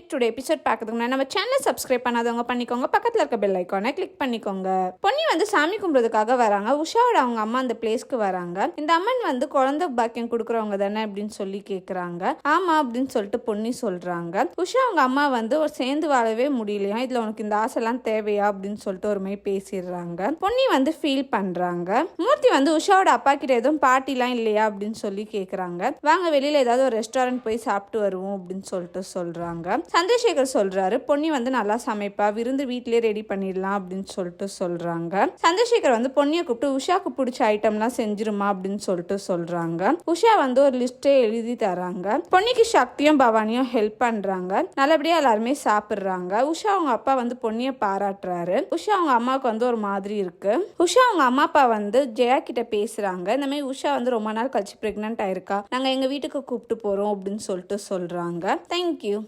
Next today episode பார்க்கறதுக்கு முன்னாடி நம்ம சேனலை சப்ஸ்கிரைப் பண்ணாதவங்க பண்ணிக்கோங்க. பக்கத்தில் இருக்க பெல் ஐக்கானை கிளிக் பண்ணிக்கோங்க. பொன்னி வந்து சாமி கும்பிட்றதுக்காக வராங்க. உஷாவோட அவங்க அம்மா அந்த பிளேஸ்க்கு வராங்க. இந்த அம்மன் வந்து குழந்தை பாக்கியம் கொடுக்குறவங்க தானே அப்படின்னு சொல்லி கேட்குறாங்க ஆமா அப்படின்னு சொல்லிட்டு பொன்னி சொல்கிறாங்க உஷா அவங்க அம்மா வந்து ஒரு சேர்ந்து வாழவே முடியலையா? இதில் உனக்கு இந்த ஆசைலாம் தேவையா? அப்படின்னு சொல்லிட்டு ஒரு மாதிரி பேசிடுறாங்க. பொன்னி வந்து ஃபீல் பண்ணுறாங்க மூர்த்தி வந்து உஷாவோட அப்பா கிட்ட எதுவும் பார்ட்டிலாம் இல்லையா? அப்படின்னு சொல்லி கேட்குறாங்க வாங்க வெளியில் ஏதாவது ஒரு ரெஸ்டாரண்ட் போய் சாப்பிட்டு வருவோம் அப்படின்னு சொல்லிட்டு சொல்கிறாங்க சந்திரசேகர் சொல்றாரு பொன்னி வந்து நல்லா சமைப்பா விருந்து வீட்லயே ரெடி பண்ணிடலாம் அப்படின்னு சொல்லிட்டு சொல்றாங்க. சந்திரசேகர் வந்து பொன்னியை கூப்பிட்டு உஷாக்கு பிடிச்ச ஐட்டம்லாம் செஞ்சிருமா அப்படின்னு சொல்லிட்டு சொல்றாங்க. உஷா வந்து ஒரு லிஸ்ட்டே எழுதி தராங்க. பொன்னிக்கு சக்தியும் பவானியும் ஹெல்ப் பண்றாங்க. நல்லபடியா எல்லாருமே சாப்பிடுறாங்க. உஷா அவங்க அப்பா வந்து பொன்னியை பாராட்டுறாரு. உஷா அவங்க அம்மாவுக்கு வந்து ஒரு மாதிரி இருக்கு. உஷா அவங்க அம்மா அப்பா வந்து ஜெயா கிட்ட பேசுறாங்க. இந்த மாதிரி உஷா வந்து ரொம்ப நாள் கழிச்சு பிரெக்னென்ட் ஆயிருக்கா. நாங்க எங்க வீட்டுக்கு கூப்பிட்டு போறோம் அப்படின்னு சொல்லிட்டு சொல்றாங்க. தேங்க்யூ